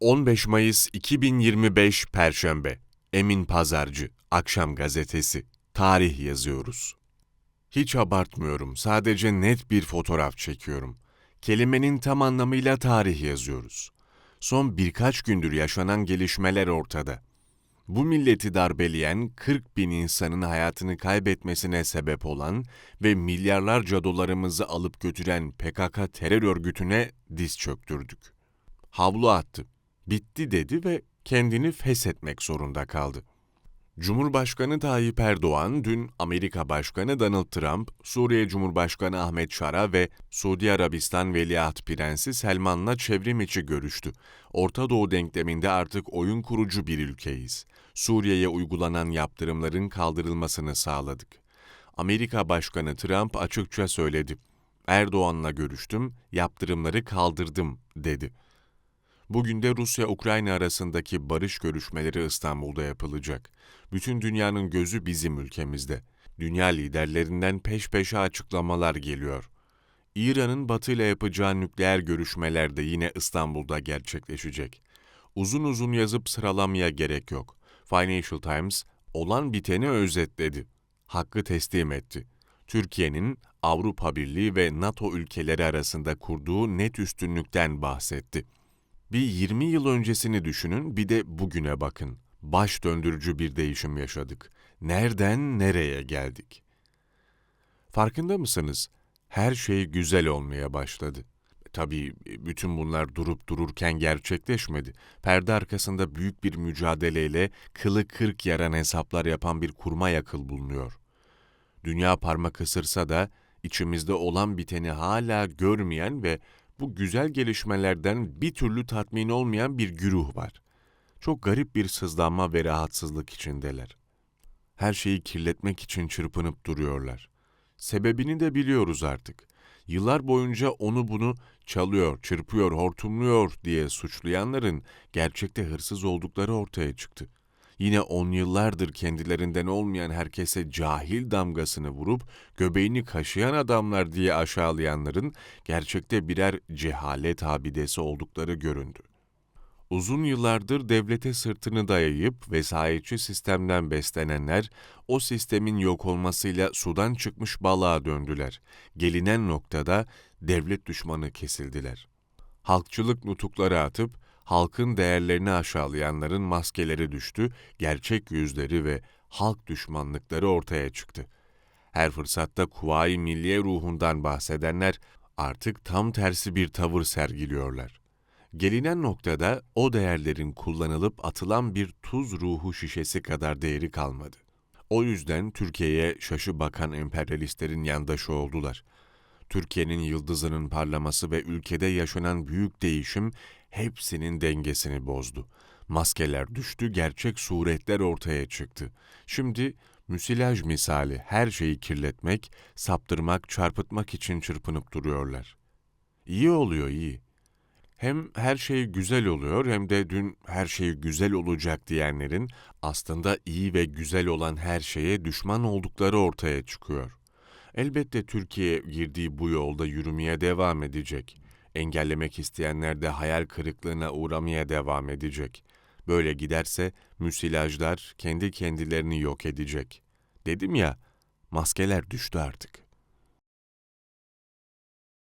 15 Mayıs 2025 Perşembe Emin Pazarcı Akşam Gazetesi Tarih yazıyoruz. Hiç abartmıyorum, sadece net bir fotoğraf çekiyorum. Kelimenin tam anlamıyla tarih yazıyoruz. Son birkaç gündür yaşanan gelişmeler ortada. Bu milleti darbeleyen 40 bin insanın hayatını kaybetmesine sebep olan ve milyarlarca dolarımızı alıp götüren PKK terör örgütüne diz çöktürdük. Havlu attı bitti dedi ve kendini feshetmek zorunda kaldı. Cumhurbaşkanı Tayyip Erdoğan dün Amerika Başkanı Donald Trump, Suriye Cumhurbaşkanı Ahmet Şara ve Suudi Arabistan Veliaht Prensi Selman'la çevrim içi görüştü. Orta Doğu denkleminde artık oyun kurucu bir ülkeyiz. Suriye'ye uygulanan yaptırımların kaldırılmasını sağladık. Amerika Başkanı Trump açıkça söyledi. Erdoğan'la görüştüm, yaptırımları kaldırdım dedi. Bugün de Rusya-Ukrayna arasındaki barış görüşmeleri İstanbul'da yapılacak. Bütün dünyanın gözü bizim ülkemizde. Dünya liderlerinden peş peşe açıklamalar geliyor. İran'ın Batı ile yapacağı nükleer görüşmeler de yine İstanbul'da gerçekleşecek. Uzun uzun yazıp sıralamaya gerek yok. Financial Times olan biteni özetledi. Hakkı teslim etti. Türkiye'nin Avrupa Birliği ve NATO ülkeleri arasında kurduğu net üstünlükten bahsetti. Bir 20 yıl öncesini düşünün, bir de bugüne bakın. Baş döndürücü bir değişim yaşadık. Nereden nereye geldik? Farkında mısınız? Her şey güzel olmaya başladı. Tabii bütün bunlar durup dururken gerçekleşmedi. Perde arkasında büyük bir mücadeleyle kılı kırk yaran hesaplar yapan bir kurma yakıl bulunuyor. Dünya parmak ısırsa da içimizde olan biteni hala görmeyen ve bu güzel gelişmelerden bir türlü tatmin olmayan bir güruh var. Çok garip bir sızlanma ve rahatsızlık içindeler. Her şeyi kirletmek için çırpınıp duruyorlar. Sebebini de biliyoruz artık. Yıllar boyunca onu bunu çalıyor, çırpıyor, hortumluyor diye suçlayanların gerçekte hırsız oldukları ortaya çıktı yine on yıllardır kendilerinden olmayan herkese cahil damgasını vurup göbeğini kaşıyan adamlar diye aşağılayanların gerçekte birer cehalet abidesi oldukları göründü. Uzun yıllardır devlete sırtını dayayıp vesayetçi sistemden beslenenler o sistemin yok olmasıyla sudan çıkmış balığa döndüler. Gelinen noktada devlet düşmanı kesildiler. Halkçılık nutukları atıp halkın değerlerini aşağılayanların maskeleri düştü, gerçek yüzleri ve halk düşmanlıkları ortaya çıktı. Her fırsatta Kuvayi Milliye ruhundan bahsedenler artık tam tersi bir tavır sergiliyorlar. Gelinen noktada o değerlerin kullanılıp atılan bir tuz ruhu şişesi kadar değeri kalmadı. O yüzden Türkiye'ye şaşı bakan emperyalistlerin yandaşı oldular. Türkiye'nin yıldızının parlaması ve ülkede yaşanan büyük değişim hepsinin dengesini bozdu. Maskeler düştü, gerçek suretler ortaya çıktı. Şimdi müsilaj misali her şeyi kirletmek, saptırmak, çarpıtmak için çırpınıp duruyorlar. İyi oluyor, iyi. Hem her şey güzel oluyor hem de dün her şey güzel olacak diyenlerin aslında iyi ve güzel olan her şeye düşman oldukları ortaya çıkıyor. Elbette Türkiye girdiği bu yolda yürümeye devam edecek. Engellemek isteyenler de hayal kırıklığına uğramaya devam edecek. Böyle giderse müsilajlar kendi kendilerini yok edecek. Dedim ya, maskeler düştü artık.